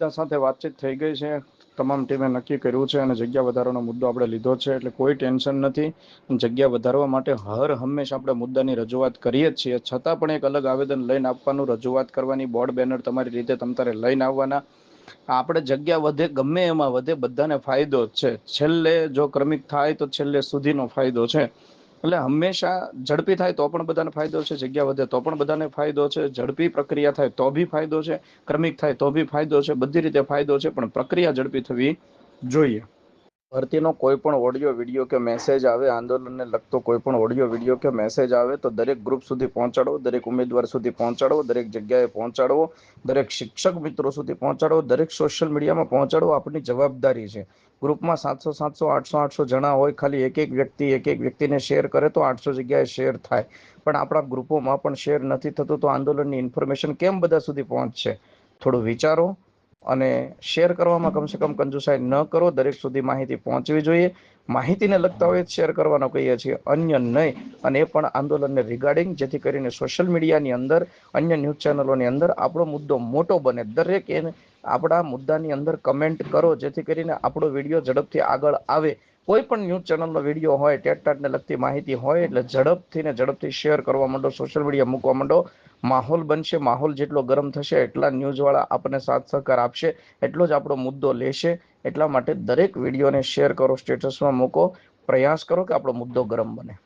સાથે વાતચીત થઈ ગઈ છે. તમામ ટીમે નક્કી કર્યું છે અને જગ્યા વધારવાનો મુદ્દો આપણે લીધો છે એટલે કોઈ ટેન્શન નથી. જગ્યા વધારવા માટે હર હંમેશા આપણે મુદ્દાની રજૂઆત કરીએ જ છીએ. છતાં પણ એક અલગ આવેદન લઈને આપવાનું, રજૂઆત કરવાની બોર્ડ બેનર તમારી રીતે તમારે લઈને આવવાના. આપણે જગ્યા વધે, ગમે એમાં વધે, બધાને ફાયદો છે. છેલ્લે જો ક્રમિક થાય તો છેલ્લે સુધીનો ફાયદો છે. એટલે હંમેશા ઝડપી થાય તો પણ બધાને ફાયદો છે, જગ્યા વધે તો પણ બધાને ફાયદો છે, ઝડપી પ્રક્રિયા થાય તો બી ફાયદો છે, ક્રમિક થાય તો બી ફાયદો છે, બધી રીતે ફાયદો છે, પણ પ્રક્રિયા ઝડપી થવી જોઈએ. ભરતીનો કોઈ પણ ઓડિયો, વીડિયો કે મેસેજ આવે, આંદોલનને લગતો કોઈ પણ ઓડિયો, વીડિયો કે મેસેજ આવે, તો દરેક ગ્રુપ સુધી પહોંચાડો, દરેક ઉમેદવાર સુધી પહોંચાડો, દરેક જગ્યાએ પહોંચાડવો દરેક શિક્ષક મિત્રો સુધી પહોંચાડો, દરેક સોશિયલ મીડિયામાં પહોંચાડવો આપણી જવાબદારી છે. ગ્રુપમાં સાતસો સાતસો, આઠસો આઠસો જણા હોય, ખાલી એક એક વ્યક્તિ, એક એક વ્યક્તિને શેર કરે તો આઠસો જગ્યાએ શેર થાય. પણ આપણા ગ્રુપોમાં પણ શેર નથી થતું, તો આંદોલનની ઇન્ફોર્મેશન કેમ બધા સુધી પહોંચશે? થોડું વિચારો. અને શેર કરવામાં કમસે કમ કંજુસાઈ ન કરો, દરેક સુધી માહિતી પહોંચવી જોઈએ. માહિતીને લગતા હોય શેર કરવાનો કહીએ છીએ, અન્ય નહીં. અને એ પણ આંદોલનને રિગાર્ડિંગ જેથી કરીને સોશિયલ મીડિયાની અંદર, અન્ય ન્યૂઝ ચેનલોની અંદર આપણો મુદ્દો મોટો બને. દરેક એને આપણા મુદ્દાની અંદર કમેન્ટ કરો, જેથી કરીને આપણો વીડિયો ઝડપથી આગળ આવે. કોઈ પણ ન્યૂઝ ચેનલનો વીડિયો હોય ટેટટાટને લગતી માહિતી હોય, એટલે ઝડપથી ને ઝડપથી શેર કરવા માંડો, સોશિયલ મીડિયા મૂકવા માંડો. માહોલ બનશે, માહોલ જેટલો ગરમ થશે, એટલા ન્યૂઝવાળા આપણને સાથ સહકાર આપશે, એટલો જ આપણો મુદ્દો લેશે. એટલા માટે દરેક વિડીયોને શેર કરો, સ્ટેટસમાં મૂકો, પ્રયાસ કરો કે આપણો મુદ્દો ગરમ બને.